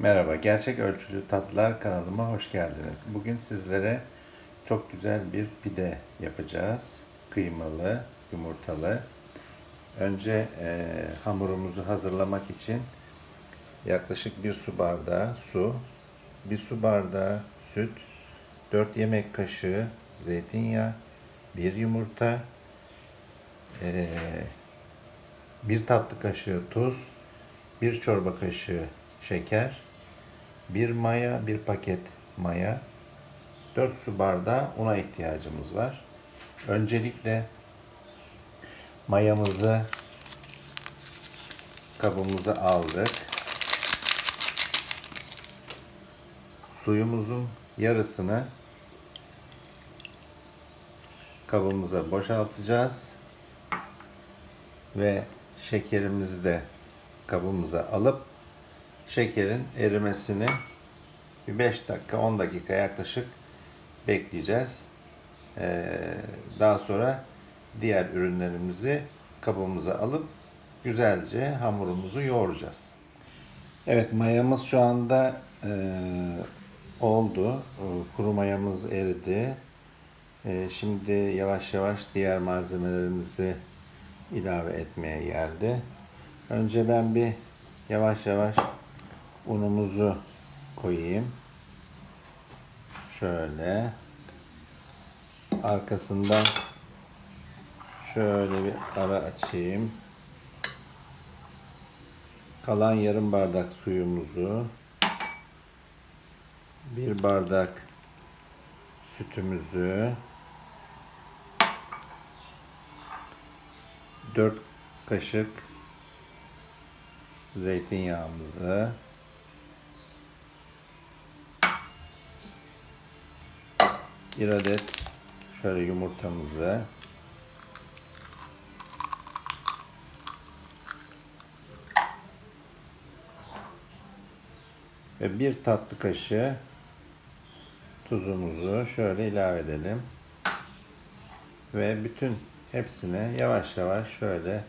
Merhaba, Gerçek Ölçülü Tatlılar kanalıma hoş geldiniz. Bugün sizlere çok güzel bir pide yapacağız. Kıymalı, yumurtalı. Önce e, hamurumuzu hazırlamak için yaklaşık bir su bardağı su, bir su bardağı süt, 4 yemek kaşığı zeytinyağı, bir yumurta, e, bir tatlı kaşığı tuz, bir çorba kaşığı şeker, bir maya, bir paket maya, 4 su bardağı una ihtiyacımız var. Öncelikle mayamızı kabımıza aldık. Suyumuzun yarısını kabımıza boşaltacağız ve şekerimizi de kabımıza alıp şekerin erimesini bir 5 dakika 10 dakika yaklaşık bekleyeceğiz. Ee, daha sonra diğer ürünlerimizi kabımıza alıp güzelce hamurumuzu yoğuracağız. Evet mayamız şu anda e, oldu. Kuru mayamız eridi. E, şimdi yavaş yavaş diğer malzemelerimizi ilave etmeye geldi. Önce ben bir yavaş yavaş unumuzu koyayım. Şöyle. Arkasından şöyle bir ara açayım. Kalan yarım bardak suyumuzu bir bardak sütümüzü 4 kaşık zeytinyağımızı bir adet şöyle yumurtamızı ve bir tatlı kaşığı tuzumuzu şöyle ilave edelim. Ve bütün hepsine yavaş yavaş şöyle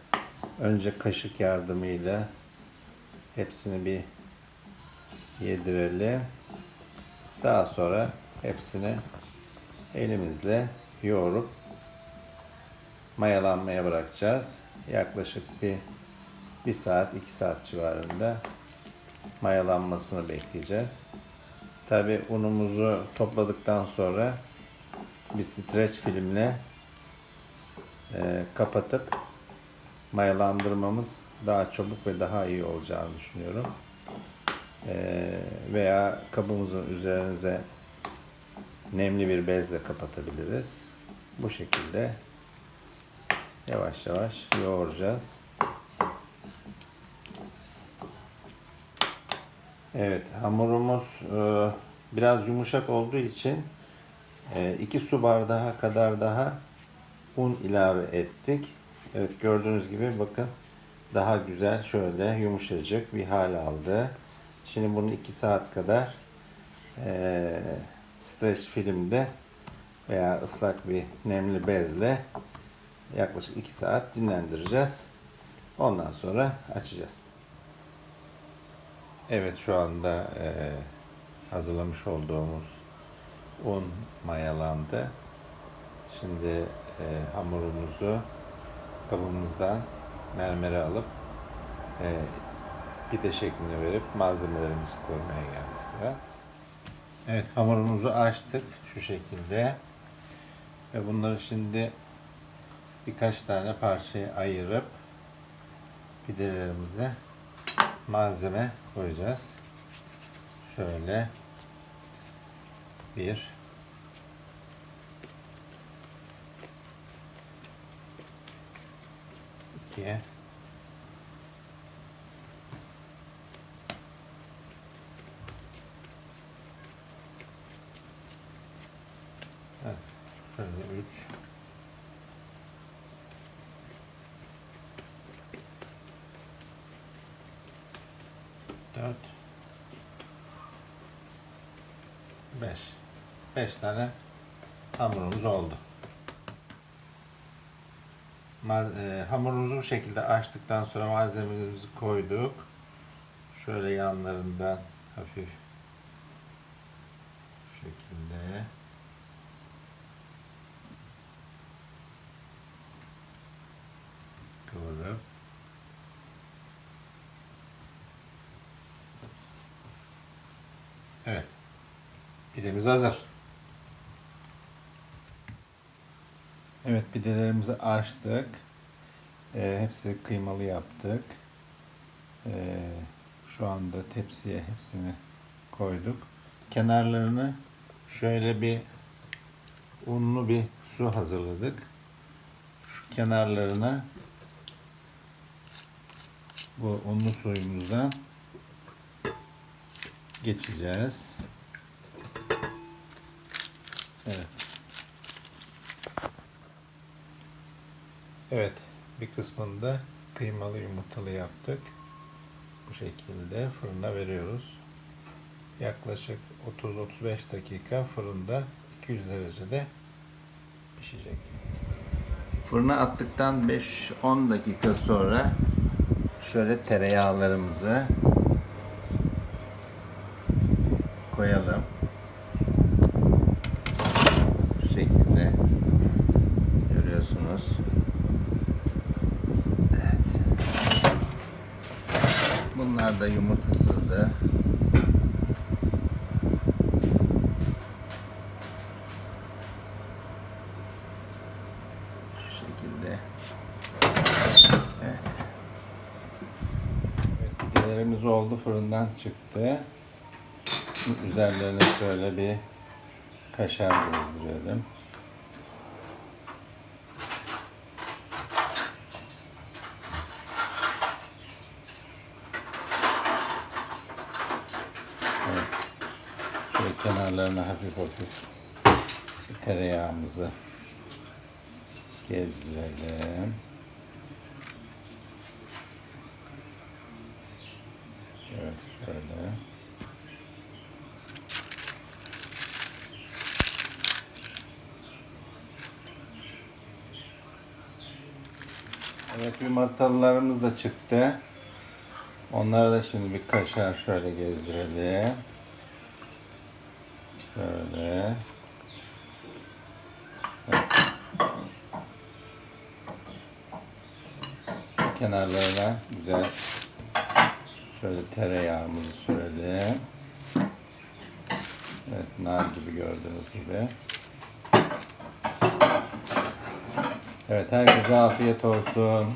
önce kaşık yardımıyla hepsini bir yedirelim. Daha sonra hepsini elimizle yoğurup mayalanmaya bırakacağız. Yaklaşık bir bir saat, iki saat civarında mayalanmasını bekleyeceğiz. Tabi unumuzu topladıktan sonra bir streç filmle e, kapatıp mayalandırmamız daha çabuk ve daha iyi olacağını düşünüyorum. E, veya kabımızın üzerinize nemli bir bezle kapatabiliriz. Bu şekilde yavaş yavaş yoğuracağız. Evet, hamurumuz e, biraz yumuşak olduğu için 2 su bardağı kadar daha un ilave ettik. Evet, gördüğünüz gibi bakın daha güzel şöyle yumuşacık bir hal aldı. Şimdi bunu 2 saat kadar e, streç filmde veya ıslak bir nemli bezle yaklaşık 2 saat dinlendireceğiz. Ondan sonra açacağız. Evet şu anda e, hazırlamış olduğumuz un mayalandı. Şimdi e, hamurumuzu kabımızdan mermere alıp e, pide şeklinde verip malzemelerimizi koymaya geldi sıra. Evet hamurumuzu açtık şu şekilde. Ve bunları şimdi birkaç tane parçaya ayırıp pidelerimize malzeme koyacağız. Şöyle bir iki Evet, şöyle üç dört beş beş tane hamurumuz oldu. E, hamurumuzu bu şekilde açtıktan sonra malzemelerimizi koyduk. Şöyle yanlarından hafif şu şekilde kavurup Evet. Pidemiz hazır. Evet pidelerimizi açtık. Ee, hepsi kıymalı yaptık. Ee, şu anda tepsiye hepsini koyduk. Kenarlarını şöyle bir unlu bir su hazırladık. Şu kenarlarına bu unlu suyumuzdan geçeceğiz. Evet. Evet, bir kısmını da kıymalı yumurtalı yaptık. Bu şekilde fırına veriyoruz. Yaklaşık 30-35 dakika fırında 200 derecede pişecek. Fırına attıktan 5-10 dakika sonra şöyle tereyağlarımızı koyalım. Şu şekilde görüyorsunuz. Evet. Bunlar da yumurtasızdı. Şu şekilde. Evet. Pidelerimiz oldu. Fırından çıktı. Üzerlerine şöyle bir kaşar gezdirelim. Evet. Kenarlarına hafif hafif tereyağımızı gezdirelim. Evet şöyle. Evet yumurtalılarımız da çıktı. Onları da şimdi bir kaşar şöyle gezdirelim. Şöyle. Evet. Kenarlarına güzel şöyle tereyağımızı sürelim. Evet nar gibi gördüğünüz gibi. Evet herkese afiyet olsun.